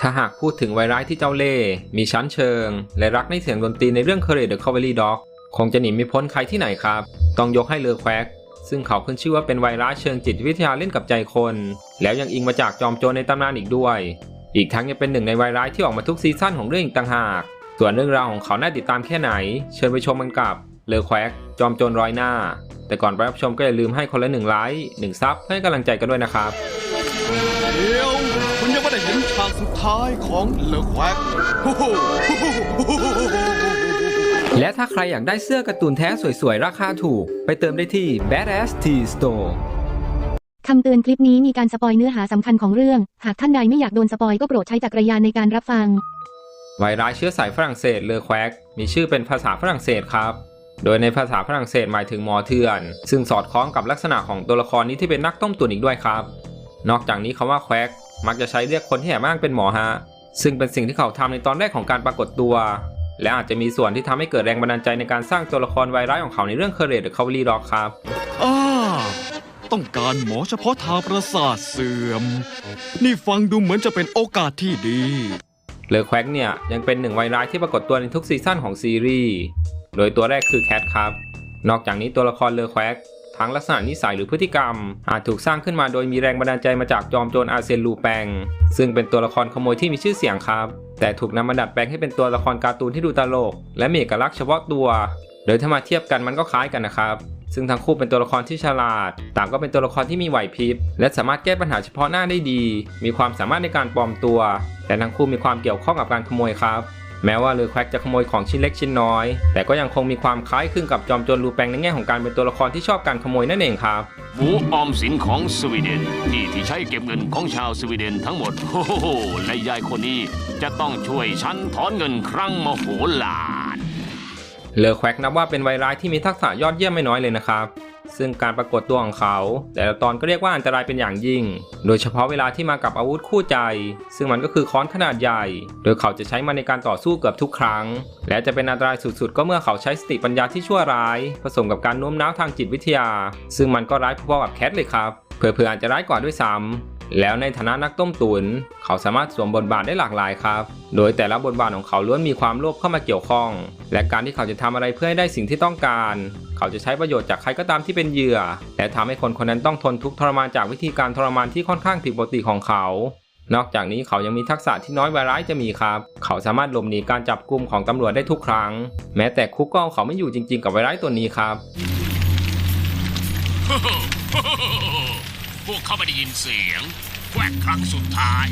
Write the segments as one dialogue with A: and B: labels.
A: ถ้าหากพูดถึงไวร้ายที่เจ้าเล่ห์มีชั้นเชิง และรักในเสียงดนตรีในเรื่อง Courage the Cowardly Dog คงจะหนีไม่พ้นใครที่ไหนครับ ต้องยกให้เลอแควกซึ่งเขาขึ้นชื่อว่าเป็นไวร้ายเชิงจิตวิทยาเล่นกับใจคน แล้วยังอิงมาจากจอมโจรในตำนานอีกด้วย อีกทั้งยังเป็นหนึ่งในไวร้ายที่ออกมาทุกซีซั่นของเรื่องอีกต่างหาก ส่วนเรื่องราวของเขาน่าติดตามแค่ไหน เชิญไปชมกันกับเลอแควกจอมโจรร้อยหน้า แต่ก่อนไปรับชมก็อย่าลืมให้คนละหนึ่งไลค์หนึ่งซับให้กำลังใจกันด้วยนะครับ
B: สุดท้ายของเลอแควกโอ้โห
A: และถ้าใครอยากได้เสื้อการ์ตูนแท้สวยๆ ราคาถูก ไปเติมได้ที่ Badass T Store
C: คำเตือนคลิปนี้มีการสปอยเนื้อหาสำคัญของเรื่อง หากท่านใดไม่อยากโดนสปอยก็โปรดใช้จักรยานในการรับฟัง
A: ไวร้ายเชื้อสายฝรั่งเศสเลอแควกมีชื่อเป็นภาษาฝรั่งเศสครับ โดยในภาษาฝรั่งเศสหมายถึงหมอเถื่อน ซึ่งสอดคล้องกับลักษณะของตัวละครนี้ที่เป็นนักต้มตุ๋นอีกด้วยครับ นอกจากนี้คำว่าแควก มักจะใช้เรียกคนที่แอบอ้างเป็นหมอฮะ ซึ่งเป็นสิ่งที่เขาทำในตอนแรกของการปรากฏตัว และอาจจะมีส่วนที่ทำให้เกิดแรงบันดาลใจในการสร้างตัวละครไวร้ายของเขาในเรื่อง Courage the Cowardly Dog ครับ
B: อ่าต้องการหมอเฉพาะทางประสาทเสื่อม นี่ฟังดูเหมือนจะเป็นโอกาสที่ดี
A: เลอแควกเนี่ยยังเป็นหนึ่งไวร้ายที่ปรากฏตัวในทุกซีซั่นของซีรีส์ โดยตัวแรกคือแคทครับ นอกจากนี้ตัวละครเลอแควก ทั้งลักษณะนิสัยหรือพฤติกรรม อาจถูกสร้างขึ้นมาโดยมีแรงบันดาลใจมาจากจอมโจรอาเซนลูแปง ซึ่งเป็นตัวละครขโมยที่มีชื่อเสียงครับ แต่ถูกนำมาดัดแปลงให้เป็นตัวละครการ์ตูนที่ดูตลก และมีเอกลักษณ์เฉพาะตัว โดยถ้ามาเทียบกันมันก็คล้ายกันนะครับซึ่งทั้งคู่เป็นตัวละครที่ฉลาด ต่างก็เป็นตัวละครที่มีไหวพริบ และสามารถแก้ปัญหาเฉพาะหน้าได้ดี มีความสามารถในการปลอมตัว แต่ทั้งคู่มีความเกี่ยวข้องกับการขโมยครับ แม้ว่าเลอแควกจะขโมยของชิ้นเล็กชิ้นน้อย แต่ก็ยังคงมีความคล้ายคลึงกับจอมโจรลูแปงในแง่ของการเป็นตัวละครที่ชอบการขโมยนั่นเองครับ
D: หมูออมสินของสวีเดน ที่ที่ใช้เก็บเงินของชาวสวีเดนทั้งหมดโอ้โหและยายคนนี้จะต้องช่วยฉันถอนเงินครั้งมโหฬาร
A: เลอแควกนับว่าเป็นไวร้ายที่มีทักษะยอดเยี่ยมไม่น้อยเลยนะครับ ซึ่งการปรากฏตัวของเขา แต่ละตอนก็เรียกว่าอันตรายเป็นอย่างยิ่ง โดยเฉพาะเวลาที่มากับอาวุธคู่ใจ ซึ่งมันก็คือค้อนขนาดใหญ่ โดยเขาจะใช้มันในการต่อสู้เกือบทุกครั้ง และจะเป็นอันตรายสุดๆ ก็เมื่อเขาใช้สติปัญญาที่ชั่วร้าย ผสมกับการโน้มน้าวทางจิตวิทยา ซึ่งมันก็ร้ายพอๆกับแคทเลยครับเผื่อๆอาจจะร้ายกว่าด้วยซ้ำ แล้วในฐานะนักต้มตุน เขาสามารถสวมบทบาทได้หลากหลายครับ โดยแต่ละบทบาทของเขาล้วนมีความโลภเข้ามาเกี่ยวข้อง และการที่เขาจะทำอะไรเพื่อให้ได้สิ่งที่ต้องการ เขาจะใช้ประโยชน์จากใครก็ตามที่เป็นเหยื่อ และทำให้คนคนนั้นต้องทนทุกข์ทรมานจากวิธีการทรมานที่ค่อนข้างผิดปกติของเขานอกจากนี้เขายังมีทักษะที่น้อยไวร้ายจะมีครับ เขาสามารถหลบหนีการจับกลุ่มของตำรวจได้ทุกครั้ง แม้แต่คุกก็เอาเขาไม่อยู่จริงๆกับไวร้ายตัวนี้ครับ
D: พวกเขาไม่ได้ยินเสียงแควกครั้งสุดท้าย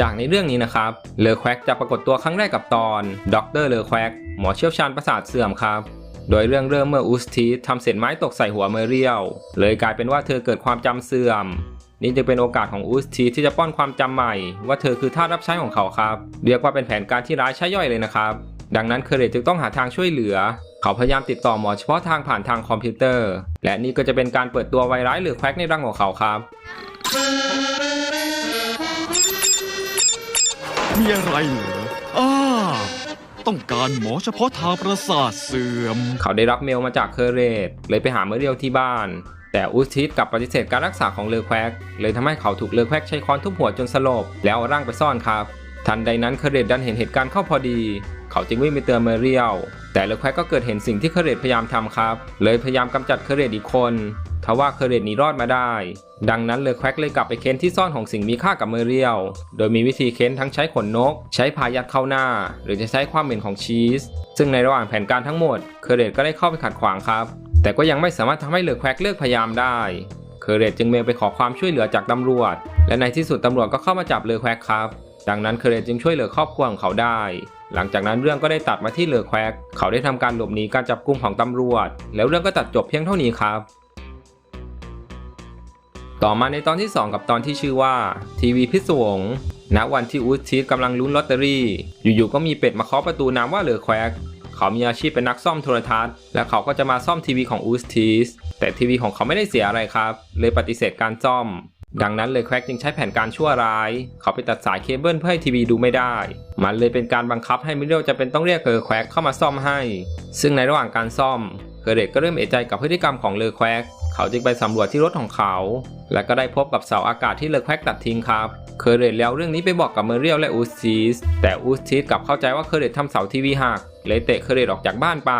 A: จากในเรื่องนี้นะครับ เลอแควกจะปรากฏตัวครั้งแรกกับตอนด็อกเตอร์เลอแควกหมอเชี่ยวชาญประสาทเสื่อมครับ โดยเรื่องเริ่มเมื่ออุสทีทำเศษไม้ตกใส่หัวเมเรียลเลยกลายเป็นว่าเธอเกิดความจำเสื่อม นี่จึงเป็นโอกาสของอุสทีที่จะป้อนความจำใหม่ ว่าเธอคือทาสรับใช้ของเขาครับ เรียกว่าเป็นแผนการที่ร้ายใช่ย่อยเลยนะครับ ดังนั้นเคเรตจึงต้องหาทางช่วยเหลือ เขาพยายามติดต่อหมอเฉพาะทางผ่านทางคอมพิวเตอร์ และนี่ก็จะเป็นการเปิดตัวไวร้ายหรือแควกในร่างของเขาครับ
B: มีอะไรเหรออ่าต้องการหมอเฉพาะทางประสาทเสื่อม
A: เขาได้รับเมลมาจากเคอร์เรตเลยไปหาเมอเรียลที่บ้าน แต่อุสทิสกลับปฏิเสธการรักษาของเลอแควก เลยทำให้เขาถูกเลอแควกใช้ค้อนทุบหัวจนสลบ แล้วเอาร่างไปซ่อนครับ ทันใดนั้นเคอร์เรตดันเห็นเหตุการณ์เข้าพอดี เขาจึงวิ่งไปเตือนเมเรียล แต่เลอแควกก็เกิดเห็นสิ่งที่เครเรตพยายามทำครับ เลยพยายามกำจัดเครเรตอีกคนทว่าเครเรตหนีรอดมาได้ ดังนั้นเลอแควกเลยกลับไปเค้นที่ซ่อนของสิ่งมีค่ากับเมเรียล โดยมีวิธีเค้นทั้งใช้ขนนก ใช้พายัดเข้าหน้า หรือจะใช้ความเหม็นของชีส ซึ่งในระหว่างแผนการทั้งหมด เครเรตก็ได้เข้าไปขัดขวางครับ แต่ก็ยังไม่สามารถทำให้เลอแควกเลิกพยายามได้เครเรตจึงเมลไปขอความช่วยเหลือจากตำรวจ และในที่สุดตำรวจก็เข้ามาจับเลอแควกครับ ดังนั้นเครเรตจึงช่วยเหลือครอบครัวของเขาได้ หลังจากนั้นเรื่องก็ได้ตัดมาที่เลอแควกเขาได้ทำการหลบหนีการจับกุมของตำรวจ แล้วเรื่องก็ตัดจบเพียงเท่านี้ครับ ต่อมาในตอนที่ 2 กับตอนที่ชื่อว่า ทีวีพิศวงณวันที่อูสทีสกำลังลุ้นลอตเตอรี่ อยู่ๆก็มีเป็ดมาเคาะประตูนามว่าเลอแควกเขามีอาชีพเป็นนักซ่อมโทรทัศน์ และเขาก็จะมาซ่อมทีวีของอูสทีสแต่ทีวีของเขาไม่ได้เสียอะไรครับ เลยปฏิเสธการซ่อม ดังนั้นเลยแควกจึงใช้แผนการชั่วร้าย เขาไปตัดสายเคเบิลเพื่อให้ทีวีดูไม่ได้ มันเลยเป็นการบังคับให้มิเรียลจะเป็นต้องเรียกเลอแควกเข้ามาซ่อมให้ ซึ่งในระหว่างการซ่อมเคอร์เรตก็เริ่มเอะใจกับพฤติกรรมของเลอแควกเขาจึงไปสำรวจที่รถของเขา และก็ได้พบกับเสาอากาศที่เลอแควกตัดทิ้งครับเคอร์เรตแล้วเรื่องนี้ไปบอกกับเมเรียลและอูสทีสแต่อูสทีสกลับเข้าใจว่าเคอร์เรตทำเสาทีวีหักเลยเตะเคอร์เรตออกจากบ้านไป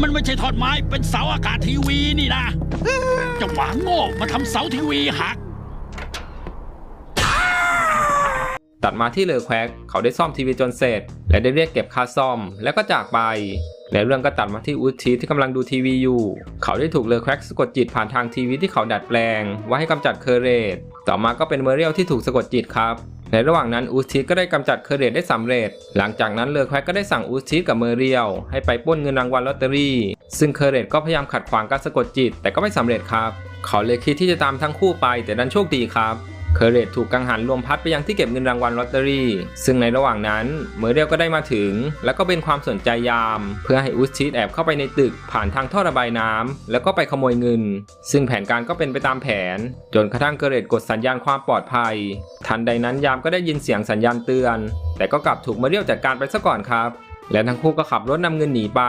E: มันไม่ใช่ทอดไม้เป็นเสาอากาศทีวีนี่นะจะหวังโง่มาทำเสาทีวีหัก
A: ตัดมาที่เลอแควกเขาได้ซ่อมทีวีจนเสร็จ และได้เรียกเก็บค่าซ่อม แล้วก็จากไปและเรื่องก็ตัดมาที่อูทีที่กำลังดูทีวีอยู่ เขาได้ถูกเลอแควกสะกดจิตผ่านทางทีวีที่เขาดัดแปลงว่าให้กำจัดเคเรตต่อมาก็เป็นเมเรียลที่ถูกสะกดจิตครับ ในระหว่างนั้นอูสทีสก็ได้กำจัดเคเรตได้สำเร็จ หลังจากนั้นเลอแควกก็ได้สั่งอูสทีสกับเมเรียลให้ไปป้นเงินรางวัลลอตเตอรี่ ซึ่งเคเรตก็พยายามขัดขวางการสะกดจิต แต่ก็ไม่สำเร็จครับ เขาเลยคิดที่จะตามทั้งคู่ไปแต่ดันโชคดีครับ เคอร์เรตถูกกังหันรวมพัดไปยังที่เก็บเงินรางวัลลอตเตอรี่ ซึ่งในระหว่างนั้นเมอร์เรียลก็ได้มาถึง แล้วก็เป็นความสนใจยาม เพื่อให้อุสชีตแอบเข้าไปในตึกผ่านทางท่อระบายน้ำแล้วก็ไปขโมยเงิน ซึ่งแผนการก็เป็นไปตามแผน จนกระทั่งเคอร์เรตกดสัญญาณความปลอดภัย ทันใดนั้นยามก็ได้ยินเสียงสัญญาณเตือน แต่ก็กลับถูกเมอร์เรียลจัดการไปซะก่อนครับและทั้งคู่ก็ขับรถนำเงินหนีไป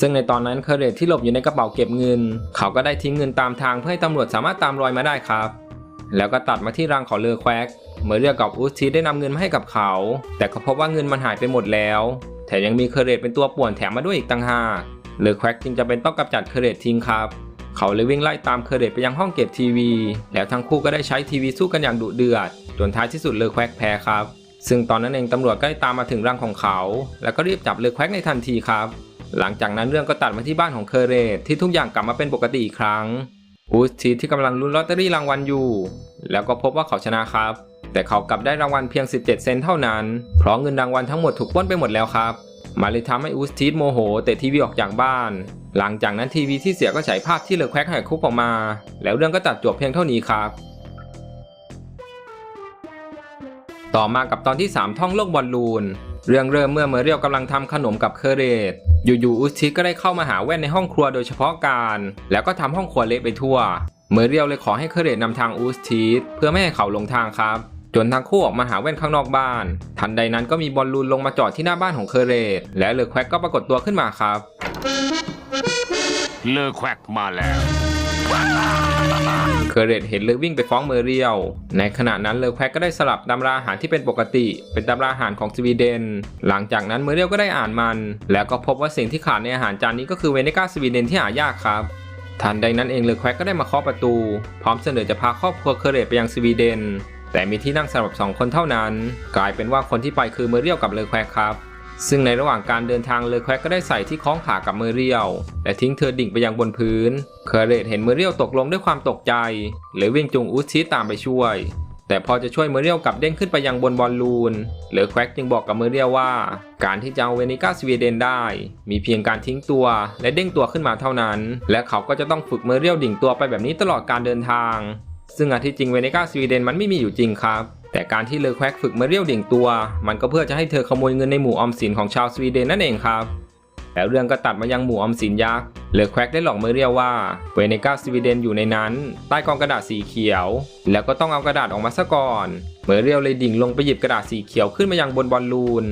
A: ซึ่งในตอนนั้นเคอร์เรตที่หลบอยู่ในกระเป๋าเก็บเงิน เขาก็ได้ทิ้งเงินตามทางเพื่อให้ตำรวจสามารถตามรอยมาได้ครับ แล้วก็ตัดมาที่รังของเลอแควกเมื่อเรียกกับอุสทีได้นำเงินมาให้กับเขา แต่ก็พบว่าเงินมันหายไปหมดแล้ว แถมยังมีเครเรตเป็นตัวป่วนแถมมาด้วยอีกต่างหากเลอแควกจึงจะเป็นต้องกำจัดเครเรตทิ้งครับเขาเลยวิ่งไล่ตามเครเรตไปยังห้องเก็บทีวี แล้วทั้งคู่ก็ได้ใช้ทีวีสู้กันอย่างดุเดือด จนท้ายที่สุดเลอแควกแพ้ครับ ซึ่งตอนนั้นเองตำรวจก็ได้ตามมาถึงรังของเขา แล้วก็รีบจับเลอแควกในทันทีครับ หลังจากนั้นเรื่องก็ตัดมาที่บ้านของเคเรตที่ทุกอย่างกลับมาเป็นปกติอีกครั้ง อูสทีที่กำลังลุ้นลอตเตอรี่รางวัลอยู่ แล้วก็พบว่าเขาชนะครับ แต่เขากลับได้รางวัลเพียง 17 เซนเท่านั้น เพราะเงินรางวัลทั้งหมดถูกปล้นไปหมดแล้วครับมาเลยทำให้อูสทีโมโหเตะทีวีออกจากบ้าน หลังจากนั้นทีวีที่เสียก็ฉายภาพที่เลอแควกแหกคุกออกมา แล้วเรื่องก็ตัดจบเพียงเท่านี้ครับ ต่อมากับตอนที่ 3 ท่องโลกบอลลูน เรื่องเริ่มเมื่อเมอเรียลกำลังทำขนมกับเคเรตอยู่ๆอุสชิก็ได้เข้ามาหาแว่นในห้องครัวโดยเฉพาะการ แล้วก็ทำห้องครัวเละไปทั่ว เมอเรียลเลยขอให้เคเรตนำทางอุสชีสเพื่อไม่ให้เขาหลงทางครับ จนทั้งคู่ออกมาหาแว่นข้างนอกบ้าน ทันใดนั้นก็มีบอลลูนลงมาจอดที่หน้าบ้านของเคเรตและเลอแควกก็ปรากฏตัวขึ้นมาครับ
D: เลอแควกมาแล้ว
A: เคอร์เรตเห็นเลยวิ่งไปฟ้องเมอเรียลในขณะนั้นเลอแควกก็ได้สลับตำราอาหารที่เป็นปกติ เป็นตำราอาหารของสวีเดน หลังจากนั้นเมอเรียลก็ได้อ่านมัน แล้วก็พบว่าสิ่งที่ขาดในอาหารจานนี้ก็คือเวนิก้าสวีเดนที่หายากครับทันใดนั้นเองเลอแควกก็ได้มาเคาะประตู พร้อมเสนอจะพาครอบครัวเคอร์เรตไปยังสวีเดน แต่มีที่นั่งสำหรับสองคนเท่านั้น กลายเป็นว่าคนที่ไปคือเมอเรียลกับเลอแควกครับ ซึ่งในระหว่างการเดินทางเลอแควกก็ได้ใส่ที่คล้องขากับเมอเรียลและทิ้งเธอดิ่งไปยังบนพื้น เคอร์เรตเห็นเมอเรียลตกลงด้วยความตกใจเลยวิ่งจูงอุสชีตามไปช่วย แต่พอจะช่วยเมอเรียลกลับเด้งขึ้นไปยังบนบอลลูนเลอแควกจึงบอกกับเมอเรียลว่า การที่จะเอาเวนิก้าสวีเดนได้ มีเพียงการทิ้งตัว และเด้งตัวขึ้นมาเท่านั้น และเขาก็จะต้องฝึกเมอเรียลดิ่งตัวไปแบบนี้ตลอดการเดินทาง ซึ่งอาที่จริงเวนิก้าสวีเดนมันไม่มีอยู่จริงครับ แต่การที่เลอแควกฝึกมอเรียลดิ่งตัว มันก็เพื่อจะให้เธอขโมยเงินในหมู่ออมสินของชาวสวีเดนนั่นเองครับแล้วเรื่องก็ตัดมายังหมู่ออมสินยักษ์เลอแควกได้หลอกเมอเรียลว่าเวเนก้าสวีเดนอยู่ในนั้น ใต้กองกระดาษสีเขียว แล้วก็ต้องเอากระดาษออกมาซะก่อน เมอเรียลเลยดิ่งลงไปหยิบกระดาษสีเขียวขึ้นมายังบนบอลลูน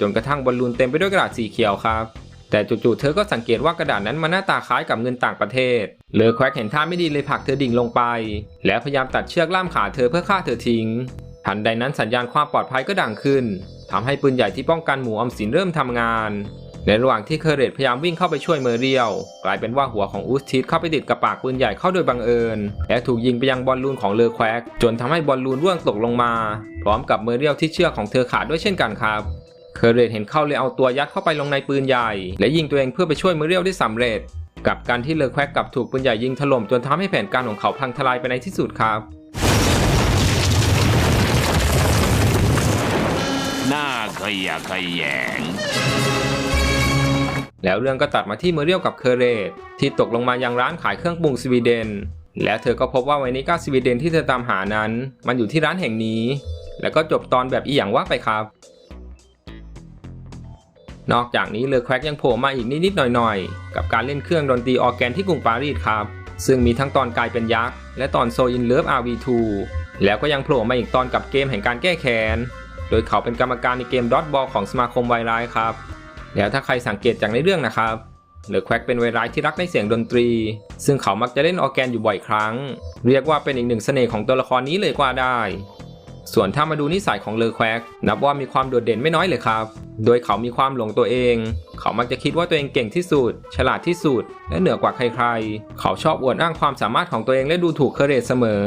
A: จนกระทั่งบอลลูนเต็มไปด้วยกระดาษสีเขียวครับ แต่จู่ๆเธอก็สังเกตว่ากระดาษนั้นมันหน้าตาคล้ายกับเงินต่างประเทศเลอแควกเห็นท่าไม่ดีเลยผลักเธอดิ่งลงไป แล้วพยายามตัดเชือกล่ามขาเธอเพื่อฆ่าเธอทิ้ง ทันใดนั้นสัญญาณความปลอดภัยก็ดังขึ้นทำให้ปืนใหญ่ที่ป้องกันหมู่ออมสินเริ่มทำงาน ในระหว่างที่เคเรตพยายามวิ่งเข้าไปช่วยเมอเรียลกลายเป็นว่าหัวของอูสทีสเข้าไปติดกับปากปืนใหญ่เข้าโดยบังเอิญ และถูกยิงไปยังบอลลูนของเลอแควกจนทำให้บอลลูนร่วงตกลงมา พร้อมกับเมอเรียลที่เชือกของเธอขาดด้วยเช่นกันครับเคเรตเห็นเข้าเลยเอาตัวยัดเข้าไปลงในปืนใหญ่ และยิงตัวเองเพื่อไปช่วยเมอเรียลได้สำเร็จกับการที่เลอแควกกับถูกปืนใหญ่ยิงถล่มจนทำให้แผนการของเขาพังทลายไปในที่สุดครับ
D: ขยะแขยง
A: แล้วเรื่องก็ตัดมาที่เมเรียลกับเคเรตที่ตกลงมายังร้านขายเครื่องปรุงสวีเดน และเธอก็พบว่าไวนิก้าสวีเดนที่เธอตามหานั้น มันอยู่ที่ร้านแห่งนี้ แล้วก็จบตอนแบบอีหยังว่าไปครับ นอกจากนี้เลอแควกยังโผล่มาอีกนิดๆหน่อยๆ กับการเล่นเครื่องดนตรีออแกนที่กรุงปารีสครับซึ่งมีทั้งตอนกลายเป็นยักษ์ และตอนโซอินเลิฟ RV2 แล้วก็ยังโผล่มาอีกตอนกับเกมแห่งการแก้แค้น โดยเขาเป็นกรรมการในเกมดอทบอลของสมาคมไวไลท์ครับ แล้วถ้าใครสังเกตจากในเรื่องนะครับหรือแควกเป็นไวรัสที่รักในเสียงดนตรี ซึ่งเขามักจะเล่นออร์แกนอยู่บ่อยครั้ง เรียกว่าเป็นอีกหนึ่งเสน่ห์ของตัวละครนี้เลยกว่าได้ ส่วนถ้ามาดูนิสัยของเลอแควกนับว่ามีความโดดเด่นไม่น้อยเลยครับ โดยเขามีความหลงตัวเอง เขามักจะคิดว่าตัวเองเก่งที่สุด ฉลาดที่สุด และเหนือกว่าใครๆ เขาชอบอวดอ้างความสามารถของตัวเองและดูถูกเคร์เรตเสมอ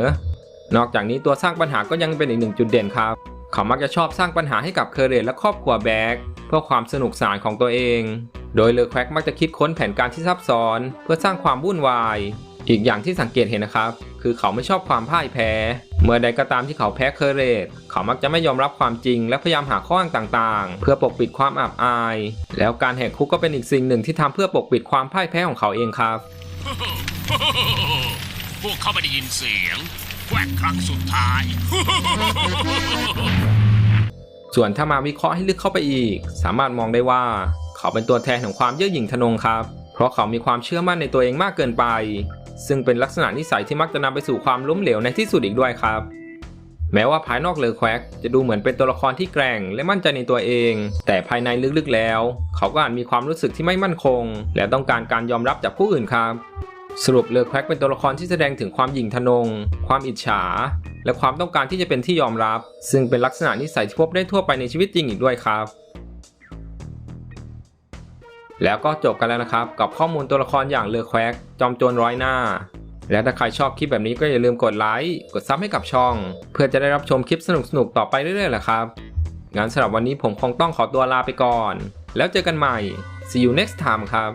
A: นอกจากนี้ตัวสร้างปัญหาก็ยังเป็นอีกหนึ่งจุดเด่นครับ เขามักจะชอบสร้างปัญหาให้กับเคเรตและครอบครัวแบ็กเพื่อความสนุกสนานของตัวเอง โดยเลอแควกมักจะคิดค้นแผนการที่ซับซ้อน เพื่อสร้างความวุ่นวาย อีกอย่างที่สังเกตเห็นนะครับ คือเขาไม่ชอบความพ่ายแพ้ เมื่อใดก็ตามที่เขาแพ้เคเรตเขามักจะไม่ยอมรับความจริง และพยายามหาข้ออ้างต่างๆ เพื่อปกปิดความอับอาย แล้วการแหกคุกก็เป็นอีกสิ่งหนึ่งที่ทำเพื่อปกปิดความพ่ายแพ้ของเขาเองครับ
D: พวกเขาไม่ได้ยินเสียง แควกครั้งสุดท้าย
A: ส่วนถ้ามาวิเคราะห์ให้ลึกเข้าไปอีก สามารถมองได้ว่า เขาเป็นตัวแทนของความเย่อหยิ่งทะนงครับ เพราะเขามีความเชื่อมั่นในตัวเองมากเกินไป ซึ่งเป็นลักษณะนิสัยที่มักจะนำไปสู่ความล้มเหลวในที่สุดอีกด้วยครับแม้ว่าภายนอกเลอแควกจะดูเหมือนเป็นตัวละครที่แกร่งและมั่นใจในตัวเอง แต่ภายในลึกๆแล้ว เขาก็อาจมีความรู้สึกที่ไม่มั่นคง และต้องการการยอมรับจากผู้อื่นครับ สรุปเลือแควกเป็นตัวละครที่แสดงถึงความหยิ่งทะนง ความอิจฉา และความต้องการที่จะเป็นที่ยอมรับ ซึ่งเป็นลักษณะนิสัยที่พบได้ทั่วไปในชีวิตจริงอีกด้วยครับ แล้วก็จบกันแล้วนะครับ กับข้อมูลตัวละครอย่างเลอแควกจอมโจรร้อยหน้า และถ้าใครชอบคลิปแบบนี้ก็อย่าลืมกดไลค์กดซับให้กับช่อง เพื่อจะได้รับชมคลิปสนุกๆต่อไปเรื่อยๆแหละครับงั้นสำหรับวันนี้ผมคงต้องขอตัวลาไปก่อน แล้วเจอกันใหม่ see you next time ครับ